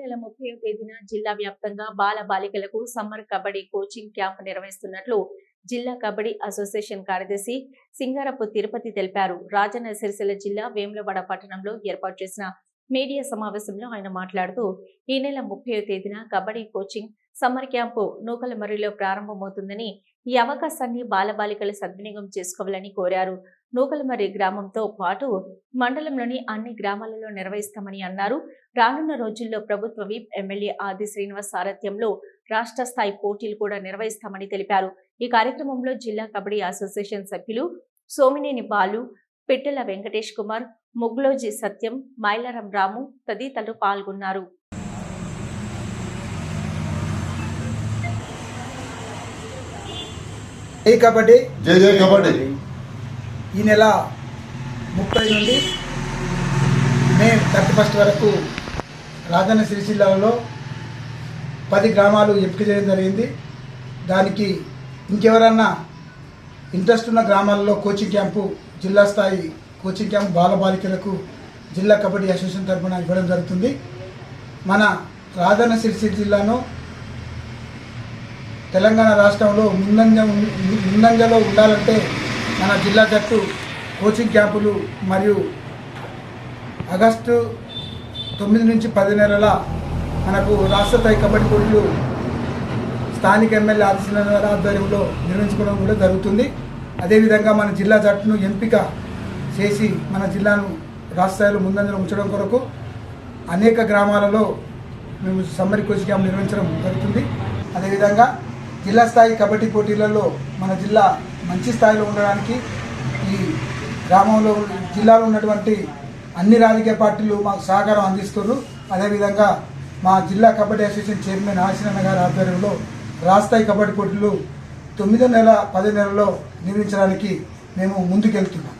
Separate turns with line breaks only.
నెల ముప్పై తేదీన జిల్లా వ్యాప్తంగా బాల బాలికలకు సమ్మర్ కబడ్డీ కోచింగ్ క్యాంప్ నిర్వహిస్తున్నట్లు జిల్లా కబడ్డీ అసోసియేషన్ కార్యదర్శి సింగారపు తిరుపతి తెలిపారు. రాజన్న సిరిసిల్ల జిల్లా వేములవాడ పట్టణంలో ఏర్పాటు చేసిన మీడియా సమావేశంలో ఆయన మాట్లాడుతూ ఈ నెల ముప్పై తేదీన కబడ్డీ కోచింగ్ సమ్మర్ క్యాంపు నూకలమర్రిలో ప్రారంభమవుతుందని ఈ అవకాశాన్ని బాలబాలికలు సద్వినియోగం చేసుకోవాలని కోరారు. నూకలమర్రి గ్రామంతో పాటు మండలంలోని అన్ని గ్రామాలలో నిర్వహిస్తామని అన్నారు. రానున్న రోజుల్లో ప్రభుత్వ విప్ ఎమ్మెల్యే ఆది శ్రీనివాస్ సారథ్యంలో రాష్ట్ర స్థాయి పోటీలు కూడా నిర్వహిస్తామని తెలిపారు. ఈ కార్యక్రమంలో జిల్లా కబడ్డీ అసోసియేషన్ సభ్యులు సోమినేని బాలు పిట్టెల వెంకటేష్ కుమార్ ముగ్లోజీ సత్యం మైలారం రాము తదితరులు పాల్గొన్నారు.
ఏ కబడ్డీ
జై జై కబడ్డీ.
ఈ నెల ముప్పై నుండి మే థర్టీ ఫస్ట్ వరకు రాజన్న సిరిసిల్లలో పది గ్రామాలు ఎంపిక చేయడం జరిగింది. దానికి ఇంకెవరన్నా ఇంట్రెస్ట్ ఉన్న గ్రామాల్లో కోచింగ్ క్యాంపు జిల్లా స్థాయి కోచింగ్ క్యాంప్ బాలబాలికలకు జిల్లా కబడ్డీ అసోసియేషన్ తరఫున ఇవ్వడం జరుగుతుంది. మన రాజన్న సిరిసిల్ల జిల్లాను తెలంగాణ రాష్ట్రంలో ముందంజ ముందంజలో ఉండాలంటే మన జిల్లా జట్టు కోచింగ్ క్యాంపులు మరియు ఆగస్టు తొమ్మిది నుంచి పది నెలల మనకు రాష్ట్ర స్థాయి కబడ్డీ పోటీలు స్థానిక ఎమ్మెల్యే ఆదిశీల ఆధ్వర్యంలో నిర్వహించుకోవడం కూడా జరుగుతుంది. అదేవిధంగా మన జిల్లా జట్టును ఎంపిక చేసి మన జిల్లాను రాష్ట్ర స్థాయిలో ముందంజలో ఉంచడం కొరకు అనేక గ్రామాలలో మేము సమ్మర్ కోచింగ్ క్యాంప్ నిర్వహించడం జరుగుతుంది. అదేవిధంగా జిల్లా స్థాయి కబడ్డీ పోటీలలో మన జిల్లా మంచి స్థాయిలో ఉండడానికి ఈ గ్రామంలో జిల్లాలో ఉన్నటువంటి అన్ని రాజకీయ పార్టీలు మాకు సహకారం అందిస్తున్నారు. అదేవిధంగా మా జిల్లా కబడ్డీ అసోసియేషన్ చైర్మన్ ఆశీనన్న గారి ఆధ్వర్యంలో రాష్ట్రాయి కబడ్డీ పోటీలు తొమ్మిదో నెల పదో నెలలో నిర్మించడానికి మేము ముందుకెళ్తున్నాం.